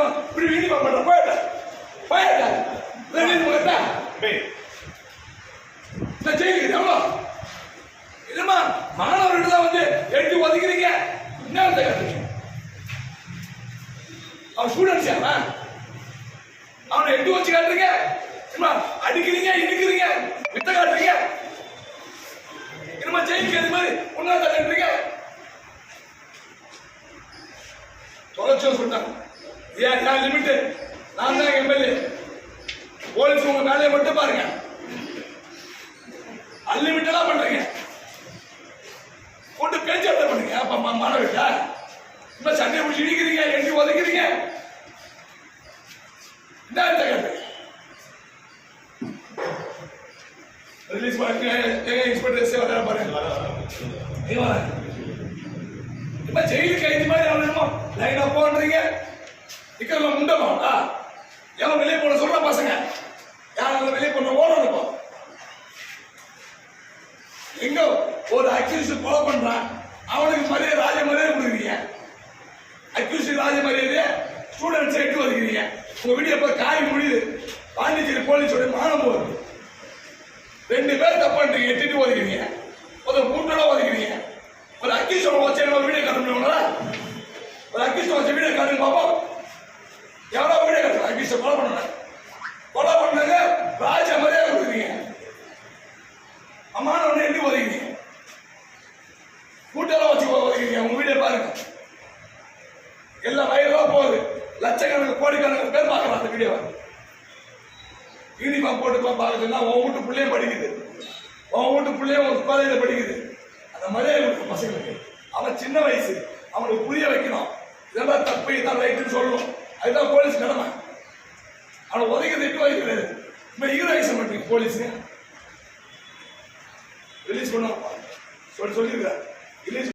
தெரியுமா இப்படி வீடியோ பண்ற போயிட்ட போயிட்ட ரெண்டு போயிட்டா நான் ஜெயிலுக்கு எவ்வளோ? இல்லைம்மா மாணவர்கள் தான் வந்து எடுத்து ஒதுக்கிறீங்க என்ன கற்றுக்க அவன் ஸ்டூடெண்ட்ஸ் அவன்? அவனை எடுத்து வச்சு காட்டுறீங்க? சும்மா அடிக்கிறீங்க இழுக்கிறீங்க வித்த காட்டுறீங்க? என்னமா ஜெயிலுக்கு அது மாதிரி உன்னால தள்ளிடுறீங்க? தொடர்ச்சியாக சொல்லிட்டாங்க ஏன் ஏன் லிமிட்டு நான் தான் எம்எல்ஏ. போலீஸ் உங்க வேலையை மட்டும் பாருங்க. அன்லிமிட்டடா பண்றீங்க. போட்டு பேச்சாட்ட பண்ணுங்க. அப்ப மா- மாணவர்கிட்ட இப்ப சண்டையை பிடிச்சி இடிக்கிறீங்க எண்ணி உதைக்கிறீங்க என்ன இந்த ரிலீஸ் பண்ணுங்க இன்ஸ்பெக்டர் வர பாருங்க. எங்க வர இப்ப ஜெயிலுக்கு கைதி மாதிரி நிக்கிறவங்க முண்டமா எவன் வெளியே போன சொல்ற பசங்க? யாரும் வெளியே போன ஓடணும் இப்போ எங்க ஒரு அக்யூஸ் கொலை பண்றான்? அவனுக்கு மரியாதை ராஜ மரியாதை கொடுக்குறீங்க. அக்யூஸ் ராஜ மரியாதை ஸ்டூடெண்ட்ஸ் எட்டு ஒதுக்கிறீங்க உங்க வீடியோ இப்ப காய் முடியுது. பாண்டிச்சேரி போலீஸோட மானம் போகுது. ரெண்டு பேர் தப்பு எட்டுட்டு ஒதுக்கிறீங்க ஒரு மூட்டோட ஒதுக்கிறீங்க ஒரு அக்யூஸோட வச்சு என்ன வீடியோ காட்டுங்களா ஒரு அக்யூஸ் வச்சு வீடியோ காட்டுங்க பாப்போம் எவ்வளவு வீடியோ காட்டுங்க அக்யூஸை கொலை பண்ண கொலை பண்ணாங்க ராஜ மரியாதை கொடுக்குறீங்க அம்மான ஒண்ணு எட்டி ஒதுக்கிறீங்க கூட்டெல்லாம் வச்சு ஒதுக்கிறீங்க உங்க வீடியோ பாருங்க எல்லாம் வயலா போகுது? லட்சக்கணக்கு கோடிக்கணக்கு பேர் பார்க்கலாம் அந்த வீடியோவை யூனிஃபார்ம் போட்டு போய் பார்க்குதுன்னா உன் வீட்டு பிள்ளையும் படிக்குது. உன் வீட்டு பிள்ளையும் ஒரு காலேஜில் படிக்குது. அந்த மாதிரியே கொடுக்கும் பசங்களுக்கு. அவன் சின்ன வயசு. அவனுக்கு புரிய வைக்கணும். இதெல்லாம் தப்பு இதான் ரைட்டுன்னு சொல்லணும். அதுதான் போலீஸ் கடமை அவனை உதைக்கிறது எட்டு வயசு கிடையாது இப்போ ஹீரோயிசம் பண்ணுறீங்க போலீஸுங்க ரிலீஸ் பண்ணுவாங்க சொல்லி சொல்லியிருக்காரு ரிலீஸ்